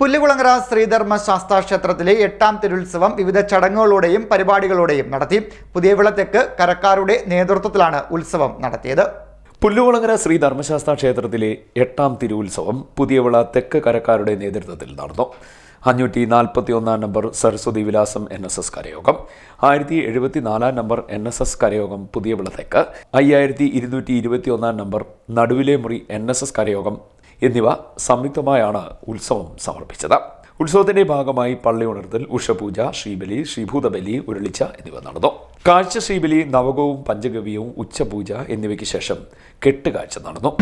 പുല്ലുകുളങ്ങര ശ്രീധർമ്മ ശാസ്താ ക്ഷേത്രത്തിലെ എട്ടാം തിരുത്സവം വിവിധ ചടങ്ങുകളോടെയും പരിപാടികളോടെയും നടത്തി പുതിയ വിളത്തേക്ക് കരക്കാരുടെ നേതൃത്വത്തിലാണ് ഉത്സവം നടത്തിയത്. പുല്ലുകുളങ്ങര ശ്രീ ധർമ്മശാസ്ത്ര ക്ഷേത്രത്തിലെ എട്ടാം തിരുവുത്സവം പുതിയവിള തെക്ക് കരക്കാരുടെ നേതൃത്വത്തിൽ നടന്നു. അഞ്ഞൂറ്റി നാൽപ്പത്തി ഒന്നാം നമ്പർ സരസ്വതി വിലാസം എൻ എസ് എസ് കരയോഗം. ആയിരത്തി എഴുപത്തി നാലാം നമ്പർ എൻ എസ് എസ് കരയോഗം പുതിയവിള തെക്ക് അയ്യായിരത്തി ഇരുന്നൂറ്റി ഇരുപത്തി ഒന്നാം നമ്പർ നടുവിലെ മുറി എൻ എസ് എസ് കരയോഗം എന്നിവ സംയുക്തമായാണ് ഉത്സവം സമർപ്പിച്ചത്. ഉത്സവത്തിന്റെ ഭാഗമായി പള്ളി ഉണർത്തൽ ഉഷപൂജ ശ്രീബലി ശ്രീഭൂതബലി ഉരുളിച്ച എന്നിവ നടന്നു. കാഴ്ച ശ്രീബലി നവകവും പഞ്ചഗവ്യവും ഉച്ചപൂജ എന്നിവയ്ക്ക് ശേഷം കെട്ടുകാഴ്ച നടന്നു.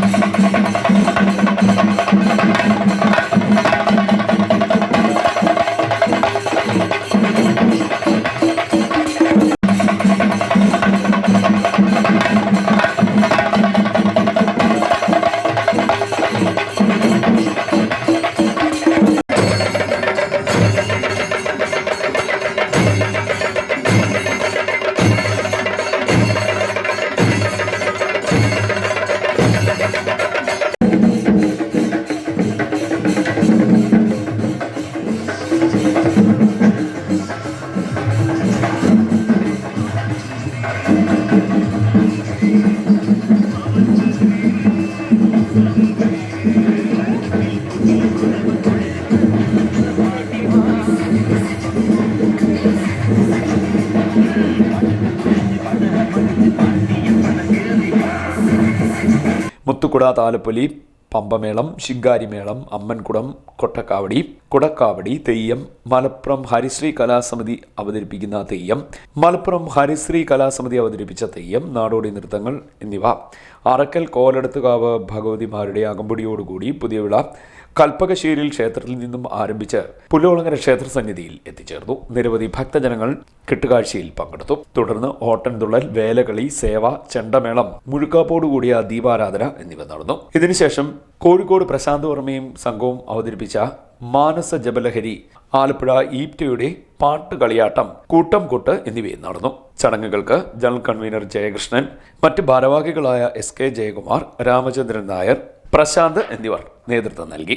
മുത്തുകുട താലപ്പൊലി പമ്പമേളം ശിങ്കാരിമേളം അമ്മൻകുടം കൊട്ടക്കാവടി കൊടക്കാവടി തെയ്യം മലപ്പുറം ഹരിശ്രീ കലാസമിതി അവതരിപ്പിക്കുന്ന തെയ്യം മലപ്പുറം ഹരിശ്രീ കലാസമിതി അവതരിപ്പിച്ച തെയ്യം നാടോടി നൃത്തങ്ങൾ എന്നിവ. അറക്കൽ കോലെടുത്തുകാവ് ഭഗവതിമാരുടെ അകമ്പടിയോടുകൂടി പുതിയവിള കൽപ്പകശ്ശേരിയിൽ ക്ഷേത്രത്തിൽ നിന്നും ആരംഭിച്ച് പുല്ലോളങ്ങര ക്ഷേത്ര സന്നിധിയിൽ എത്തിച്ചേർന്നു. നിരവധി ഭക്തജനങ്ങൾ കെട്ടുകാഴ്ചയിൽ പങ്കെടുത്തു. തുടർന്ന് ഓട്ടൻതുള്ളൽ വേലകളി സേവ ചെണ്ടമേളം മുഴുക്കാപ്പോടുകൂടിയ ദീപാരാധന എന്നിവ നടന്നു. ഇതിനുശേഷം കോഴിക്കോട് പ്രശാന്ത് വർമ്മയും സംഘവും അവതരിപ്പിച്ച മാനസ ജബലഹരി ആലപ്പുഴ ഈപ്റ്റയുടെ പാട്ട് കളിയാട്ടം കൊട്ട് എന്നിവയും നടന്നു. ചടങ്ങുകൾക്ക് ജനറൽ കൺവീനർ ജയകൃഷ്ണൻ മറ്റ് ഭാരവാഹികളായ എസ് കെ ജയകുമാർ രാമചന്ദ്രൻ നായർ പ്രശാന്ത് എന്നിവർ നേതൃത്വം നൽകി.